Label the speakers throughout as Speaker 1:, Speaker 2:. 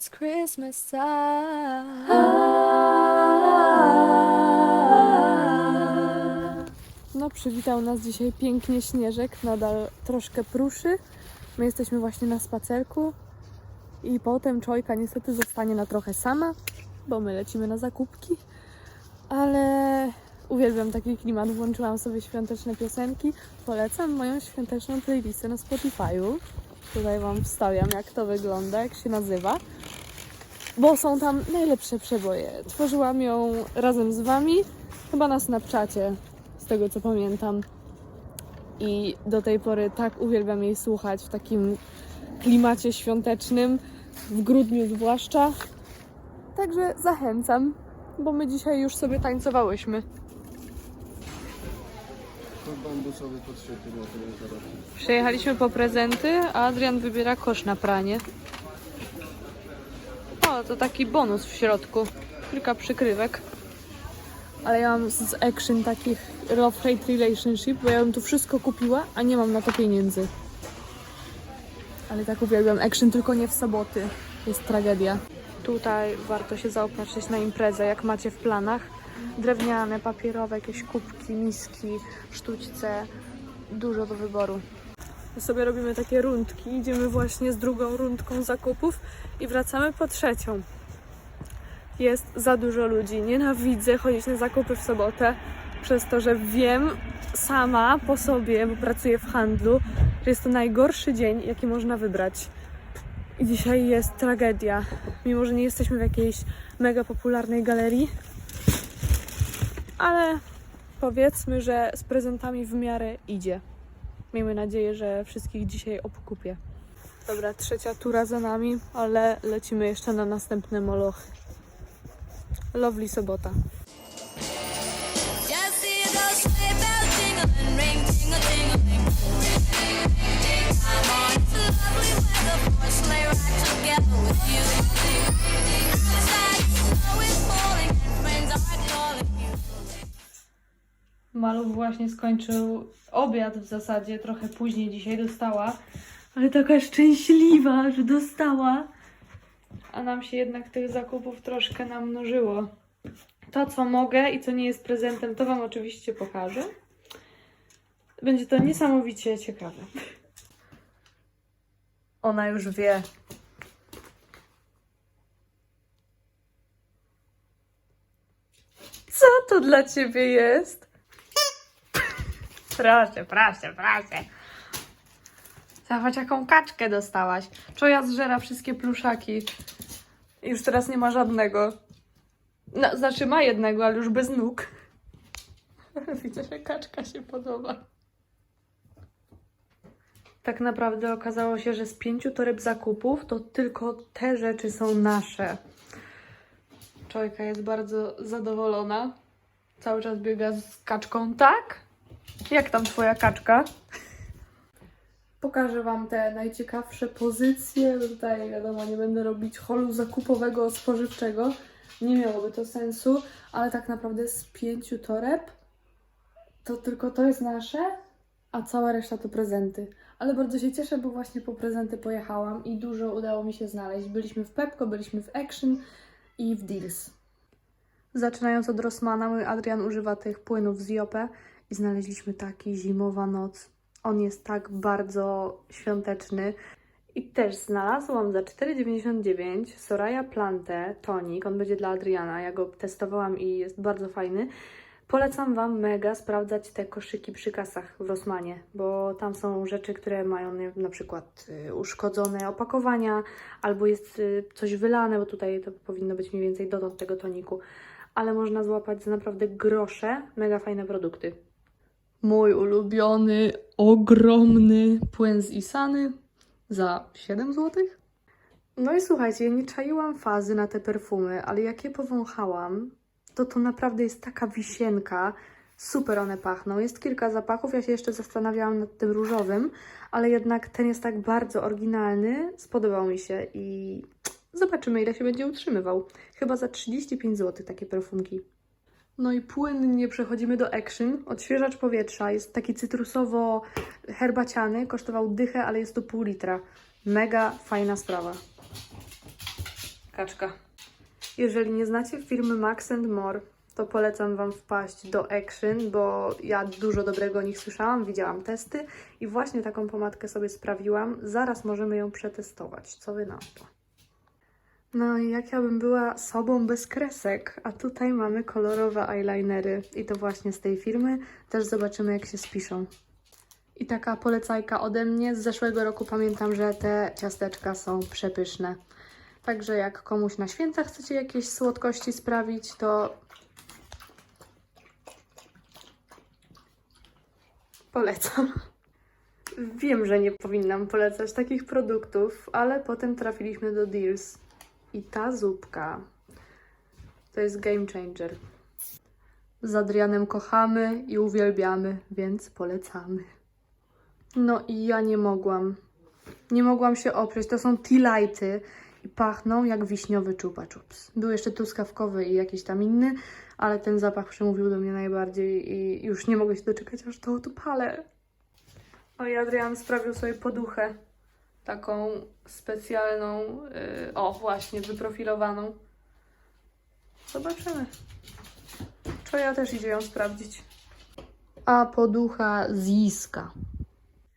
Speaker 1: it's Christmas time. No, przywitał nas dzisiaj pięknie śnieżek, nadal troszkę pruszy. My jesteśmy właśnie na spacerku i potem Czojka niestety zostanie na trochę sama, bo my lecimy na zakupki. Ale uwielbiam taki klimat, włączyłam sobie świąteczne piosenki. Polecam moją świąteczną playlistę na Spotify'u. Tutaj Wam wstawiam, jak to wygląda, jak się nazywa. Bo są tam najlepsze przeboje. Tworzyłam ją razem z Wami, chyba na Snapchacie, z tego co pamiętam. I do tej pory tak uwielbiam jej słuchać w takim klimacie świątecznym, w grudniu zwłaszcza. Także zachęcam, bo my dzisiaj już sobie tańcowałyśmy.
Speaker 2: To bambusowy po 3 tygodnie zaraz.
Speaker 1: Przyjechaliśmy po prezenty, a Adrian wybiera kosz na pranie. To taki bonus w środku. Kilka przykrywek. Ale ja mam z Action takich love-hate relationship, bo ja bym tu wszystko kupiła, a nie mam na to pieniędzy. Ale tak uwielbiam Action, tylko nie w soboty. Jest tragedia. Tutaj warto się zaopatrzyć na imprezę, jak macie w planach. Drewniane, papierowe, jakieś kubki, miski, sztućce. Dużo do wyboru. My sobie robimy takie rundki. Idziemy właśnie z drugą rundką zakupów i wracamy po trzecią. Jest za dużo ludzi. Nienawidzę chodzić na zakupy w sobotę, przez to, że wiem sama po sobie, bo pracuję w handlu, że jest to najgorszy dzień, jaki można wybrać. I dzisiaj jest tragedia. Mimo, że nie jesteśmy w jakiejś mega popularnej galerii, ale powiedzmy, że z prezentami w miarę idzie. Miejmy nadzieję, że wszystkich dzisiaj obkupię. Dobra, trzecia tura za nami, ale lecimy jeszcze na następne molochy. Lovely sobota.
Speaker 3: Just see those sleigh bells jingling, ring,
Speaker 1: Maluch właśnie skończył obiad w zasadzie, trochę później dzisiaj dostała, ale taka szczęśliwa, że dostała. A nam się jednak tych zakupów troszkę namnożyło. To, co mogę i co nie jest prezentem, to Wam oczywiście pokażę. Będzie to niesamowicie ciekawe. Ona już wie. Co to dla Ciebie jest? Proszę, proszę, proszę. Zobacz, jaką kaczkę dostałaś. Czoja zżera wszystkie pluszaki. Już teraz nie ma żadnego. No, znaczy ma jednego, ale już bez nóg. Widzę, że kaczka się podoba. Tak naprawdę okazało się, że z pięciu toreb zakupów to tylko te rzeczy są nasze. Czojka jest bardzo zadowolona. Cały czas biega z kaczką, tak? Jak tam twoja kaczka? Pokażę Wam te najciekawsze pozycje. Tutaj wiadomo, nie będę robić holu zakupowego, spożywczego. Nie miałoby to sensu, ale tak naprawdę z pięciu toreb to tylko to jest nasze, a cała reszta to prezenty. Ale bardzo się cieszę, bo właśnie po prezenty pojechałam i dużo udało mi się znaleźć. Byliśmy w Pepko, byliśmy w Action i w Deals. Zaczynając od Rossmana, mój Adrian używa tych płynów z Jope i znaleźliśmy taki zimowa noc. On jest tak bardzo świąteczny. I też znalazłam za 4,99 Soraya Plante tonik. On będzie dla Adriana. Ja go testowałam i jest bardzo fajny. Polecam Wam mega sprawdzać te koszyki przy kasach w Rossmanie, bo tam są rzeczy, które mają na przykład y, uszkodzone opakowania, albo jest y, coś wylane, bo tutaj to powinno być mniej więcej dotąd tego toniku. Ale można złapać za naprawdę grosze mega fajne produkty. Mój ulubiony, ogromny płyn z Isany za 7 zł. No i słuchajcie, nie czaiłam fazy na te perfumy, ale jak je powąchałam, to to naprawdę jest taka wisienka. Super one pachną. Jest kilka zapachów, ja się jeszcze zastanawiałam nad tym różowym, ale jednak ten jest tak bardzo oryginalny, spodobał mi się i zobaczymy ile się będzie utrzymywał. Chyba za 35 zł takie perfumki. No i płynnie przechodzimy do Action. Odświeżacz powietrza jest taki cytrusowo-herbaciany. Kosztował dychę, ale jest to pół litra. Mega fajna sprawa. kaczka. Jeżeli nie znacie firmy Max More, to polecam Wam wpaść do Action, bo ja dużo dobrego o nich słyszałam, widziałam testy i właśnie taką pomadkę sobie sprawiłam. Zaraz możemy ją przetestować. Co Wy na to? No i jak ja bym była sobą bez kresek, a tutaj mamy kolorowe eyelinery i to właśnie z tej firmy. Też zobaczymy jak się spiszą. I taka polecajka ode mnie. Z zeszłego roku pamiętam, że te ciasteczka są przepyszne. Także jak komuś na święta chcecie jakieś słodkości sprawić, to polecam. Wiem, że nie powinnam polecać takich produktów, ale potem trafiliśmy do Deals. I ta zupka to jest game changer. Z Adrianem kochamy i uwielbiamy, więc polecamy. No i ja nie mogłam. Nie mogłam się oprzeć. To są tea-lighty i pachną jak wiśniowy chupa chups. Był jeszcze truskawkowy i jakiś tam inny, ale ten zapach przemówił do mnie najbardziej i już nie mogę się doczekać, aż to odpalę. O i Adrian sprawił sobie poduchę. Taką specjalną, yy, o właśnie, wyprofilowaną. Zobaczymy. Czy ja też idzie ją sprawdzić. A poducha z Jiska.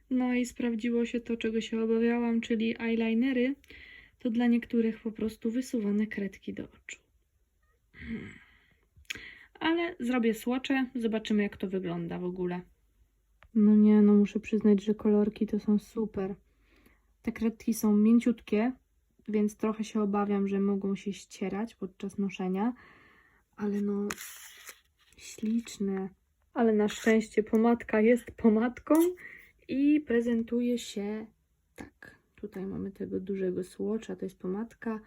Speaker 1: No i sprawdziło się to, czego się obawiałam, czyli eyelinery to dla niektórych po prostu wysuwane kredki do oczu. Hmm. Ale zrobię słocze, zobaczymy jak to wygląda w ogóle. No nie, no muszę przyznać, że kolorki to są super. Te kredki są mięciutkie, więc trochę się obawiam, że mogą się ścierać podczas noszenia, ale no śliczne. Ale na szczęście pomadka jest pomadką i prezentuje się tak. Tutaj mamy tego dużego słocza, to jest pomadka.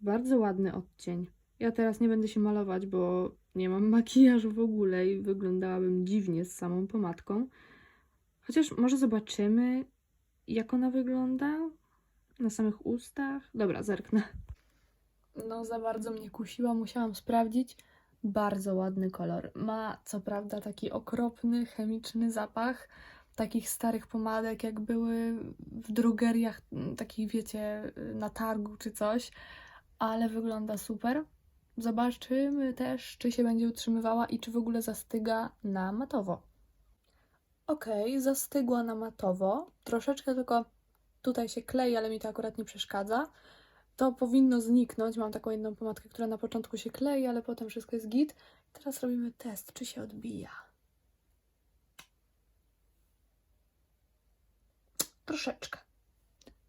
Speaker 1: Bardzo ładny odcień. Ja teraz nie będę się malować, bo nie mam makijażu w ogóle i wyglądałabym dziwnie z samą pomadką. Chociaż może zobaczymy, jak ona wygląda na samych ustach. Dobra, zerknę. No, za bardzo mnie kusiła, musiałam sprawdzić. Bardzo ładny kolor. Ma co prawda taki okropny, chemiczny zapach takich starych pomadek, jak były w drogeriach, takich wiecie, na targu czy coś, ale wygląda super. Zobaczymy też, czy się będzie utrzymywała i czy w ogóle zastyga na matowo. Okej, zastygła na matowo. Troszeczkę tylko tutaj się klei, ale mi to akurat nie przeszkadza. To powinno zniknąć. Mam taką jedną pomadkę, która na początku się klei, ale potem wszystko jest git. Teraz robimy test, czy się odbija. Troszeczkę.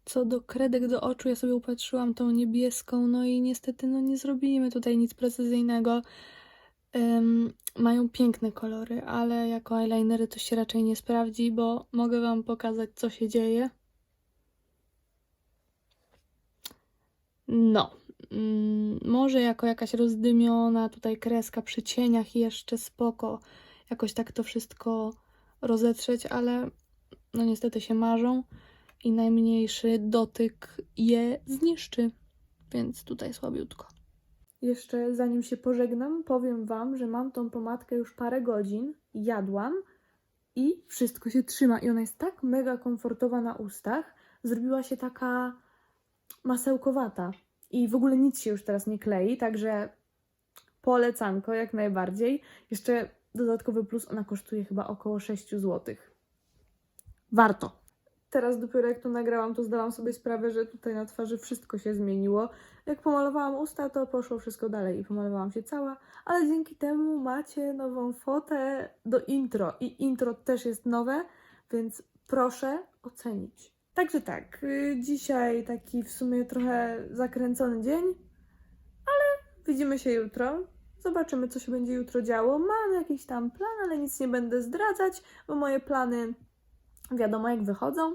Speaker 1: Co do kredek do oczu, ja sobie upatrzyłam tą niebieską, no i niestety no nie zrobimy tutaj nic precyzyjnego. Ym, mają piękne kolory, ale jako eyelinery to się raczej nie sprawdzi, bo mogę Wam pokazać, co się dzieje. No, mm, może jako jakaś rozdymiona tutaj kreska przy cieniach jeszcze spoko, jakoś tak to wszystko rozetrzeć, ale no niestety się marzą i najmniejszy dotyk je zniszczy, więc tutaj słabiutko. Jeszcze zanim się pożegnam, powiem Wam, że mam tą pomadkę już parę godzin, jadłam i wszystko się trzyma i ona jest tak mega komfortowa na ustach, zrobiła się taka masełkowata i w ogóle nic się już teraz nie klei, także polecanko jak najbardziej. Jeszcze dodatkowy plus, ona kosztuje chyba około 6 zł. Warto. Teraz dopiero jak to nagrałam, to zdałam sobie sprawę, że tutaj na twarzy wszystko się zmieniło. Jak pomalowałam usta, to poszło wszystko dalej i pomalowałam się cała, ale dzięki temu macie nową fotę do intro i intro też jest nowe, więc proszę ocenić. Także tak, y, dzisiaj taki w sumie trochę zakręcony dzień, ale widzimy się jutro. Zobaczymy, co się będzie jutro działo. Mam jakiś tam plan, ale nic nie będę zdradzać, bo moje plany wiadomo jak wychodzą.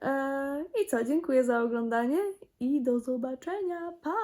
Speaker 1: Eee, I co, dziękuję za oglądanie i do zobaczenia. Pa!